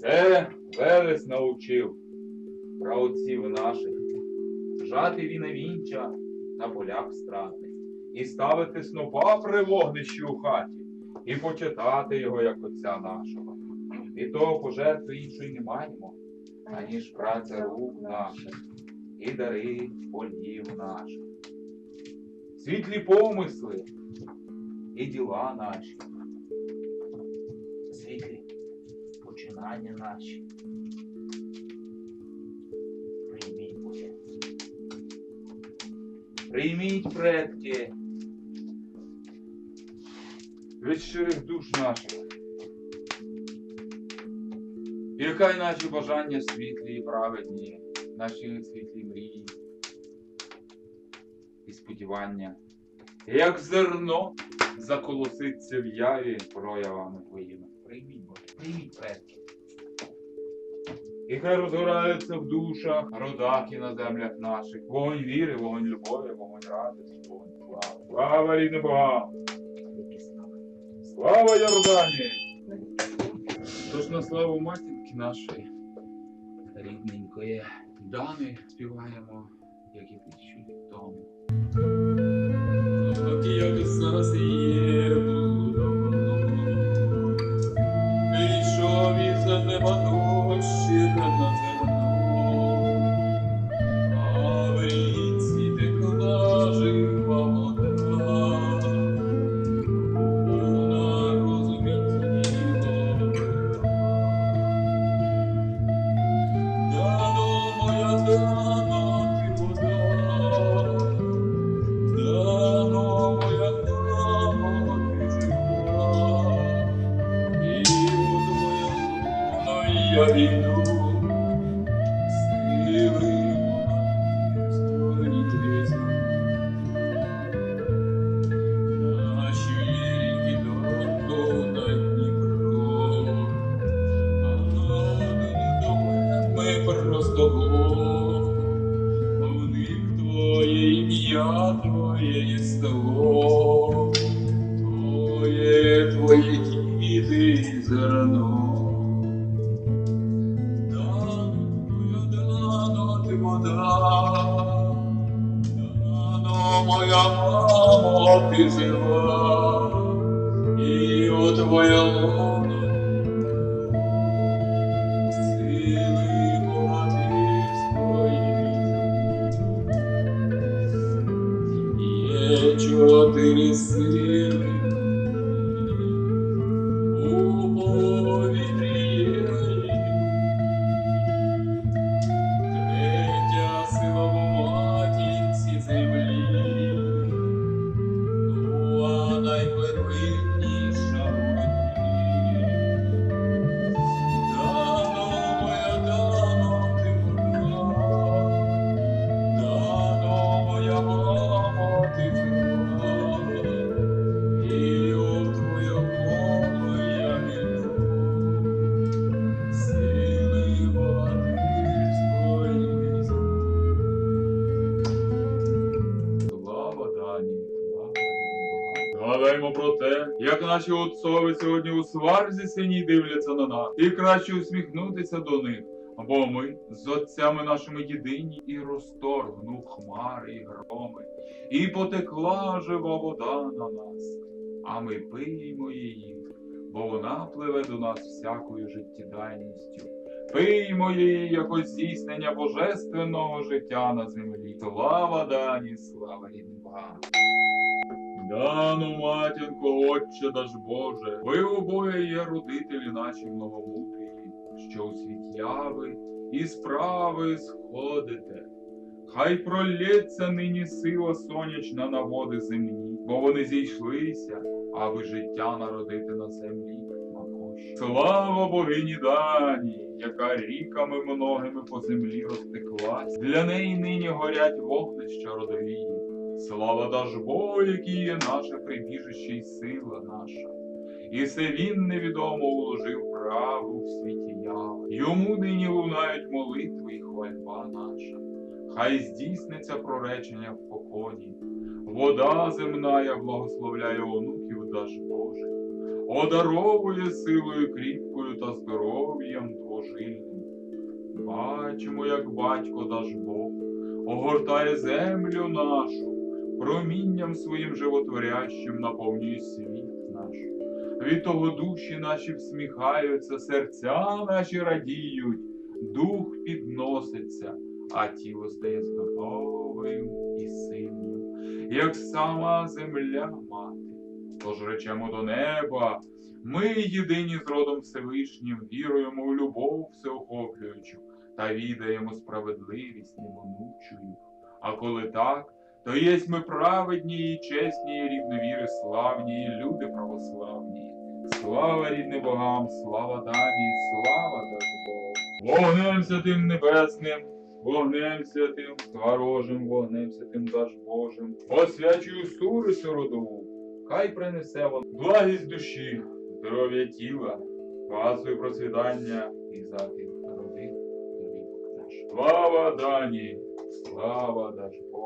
Це Велес научив праотців наших жати він вінча на полях стратних і ставити снопа при вогнищі у хаті, і почитати його як отця нашого. І того пожертви іншої не маємо, аніж праця рук наших і дари полів наших. Світлі помисли і діла наші. Починання наші. Прийміть Боже. Прийміть, предки, від щирих душ наших. І хай наші бажання світлі і праведні, наші світлі мрії і сподівання, як зерно заколоситься в яві проявами твоїми. Прийміть, Боже, прийміть предки. І хай розгораються в душах, родаки на землях наших. Вогонь віри, вогонь любові, вогонь радості, вогонь слави. Слава рідним богам! Слава Йордані! Тож на славу матінки нашої рідненької Дани співаємо, як і тисячу тому. Як зараз є я війду, сили до на Дніпро, ми просто Бог, в них твоє ім'я, твоє єство, мамо, ти жива, і у твоє лоно сили багатих своїх. Є чотири сили Згадаємо про те, як наші отцові сьогодні у сварзі синій дивляться на нас, і краще усміхнутися до них. Бо ми з отцями нашими єдині і розторгнув хмари і громи, і потекла жива вода на нас, а ми пиймо її, бо вона пливе до нас всякою життєдайністю. Пиймо її як здійснення божественного життя на землі. Слава дані, слава рідним Дану матінко, Отче наш Боже, ви обоє є родителі наші многомудрі, що у світ яви і справи сходите. Хай пролється нині сила сонячна на води земні, бо вони зійшлися, аби життя народити на землі. Слава богині Дані, яка ріками многими по землі розтеклась. Для неї нині горять вогнища родовії. Слава Дажбо, який є наше прибіжище й сила наша. І все він невідомо уложив праву в світі яв. Йому нині лунають молитви і хвальба наша. Хай здійсниться проречення в поконі. Вода земна благословляє онуків Даж Божих, одаровує силою кріпкою та здоров'ям довгожильним. Бачимо, як батько наш Бог огортає землю нашу, промінням своїм животворящим наповнює світ наш. Від того душі наші всміхаються, серця наші радіють, дух підноситься, а тіло стає здоровим і сильним, як сама земля мати. Тож речемо до неба, ми єдині з родом Всевишнім, віруємо у любов всеохоплюючу та відаємо справедливість неминучую. А коли так, то єсть ми праведні і чесні, і рідновіри славні, і люди православні. Слава рідним богам, слава дані, слава Богу. Вогнем святим небесним, вогнем святим, ворожим, вогнем святим даж Божим. Освячую сурицю родову, хай принесе вон благість душі, здоров'я тіла, базу і процвітання і захист родин. Слава Дані, слава даж Богу.